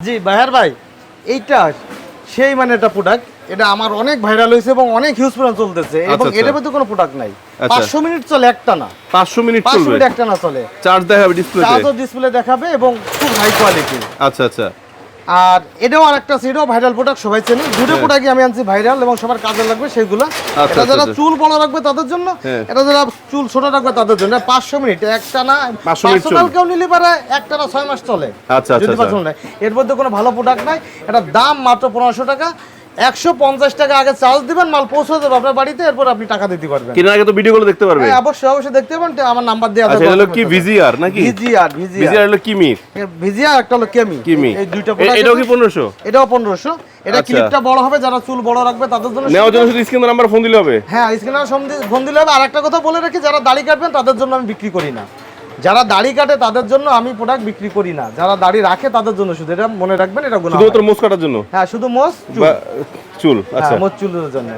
জি বাহার ভাই এইটা সেই মানে একটা প্রোডাক্ট এটা আমার অনেক ভাইরাল হয়েছে এবং অনেক হিউজ পরিমাণ চলতেছে এবং এর এটার মধ্যে কোনো প্রোডাক্ট নাই। আচ্ছা। পাঁচশো মিনিট চলে একটা না। পাঁচশো মিনিট পাঁচশো চলবে। মিনিট একটা না চলে। চার্জ দেখাবে ডিসপ্লেতে চার্জও ডিসপ্লে দেখাবে এবং খুব হাই কোয়ালিটি আচ্ছা আচ্ছা। আর এটাও আরেকটা একটা সেটাও ভাইরাল প্রোডাক্ট সবাই চেনে। দুটো প্রোডাক্ট আমি আনছি ভাইরাল এবং সবার কাজে লাগবে সেগুলো আচ্ছা, এটা যারা আচ্ছা। চুল বড় রাখবে তাদের জন্য হ্যাঁ। এটা যারা চুল ছোট রাখবে তাদের জন্য পাঁচশো মিনিট একটা না 500 মিনিট পার্সোনাল কেউ নিলে পারে একটা না ছয় মাস চলে। আচ্ছা, আচ্ছা, যদি আচ্ছা। এর মধ্যে কোনো ভালো প্রোডাক্ট নাই এটা দাম মাত্র পনেরোশো টাকা। একশো পঞ্চাশ টাকা আগে চার্জ দিবেন মাল পৌঁছে দেবে আপনার বাড়িতে এরপর আপনি টাকা দিতে পারবেন। কেনার আগে তো ভিডিও গুলো দেখতে পারবে। হ্যাঁ, অবশ্যই অবশ্যই দেখতে পাবেন আমার নাম্বার দেওয়া আচ্ছা এটা হলো কি ভিজিআর নাকি? ভিজিআর ভিজিআর হলো কি মির ভিজিআর একটা হলো কেমি। কিমি। এই দুইটা এটাও কি পনেরোশো? এটাও পনেরোশো। এটা আচ্ছা। ক্লিপটা বড় হবে যারা চুল বড় রাখবে তাদের জন্য নেওয়ার জন্য শুধু স্ক্রিন নাম্বার ফোন দিলে হবে? হ্যাঁ স্ক্রিনার ফোন দিলে হবে। আর একটা কথা বলে রাখি যারা দাড়ি কাটবেন তাদের জন্য আমি বিক্রি করি না। যারা দাড়ি কাটে তাদের জন্য আমি প্রোডাক্ট বিক্রি করি না। যারা দাড়ি রাখে তাদের জন্য শুধু। এটা মনে রাখবেন এটা গুণ শুধুমাত্র মোস কাটার জন্য? হ্যাঁ শুধু মোস চুল। চুল আচ্ছা। মোস চুলের জন্য।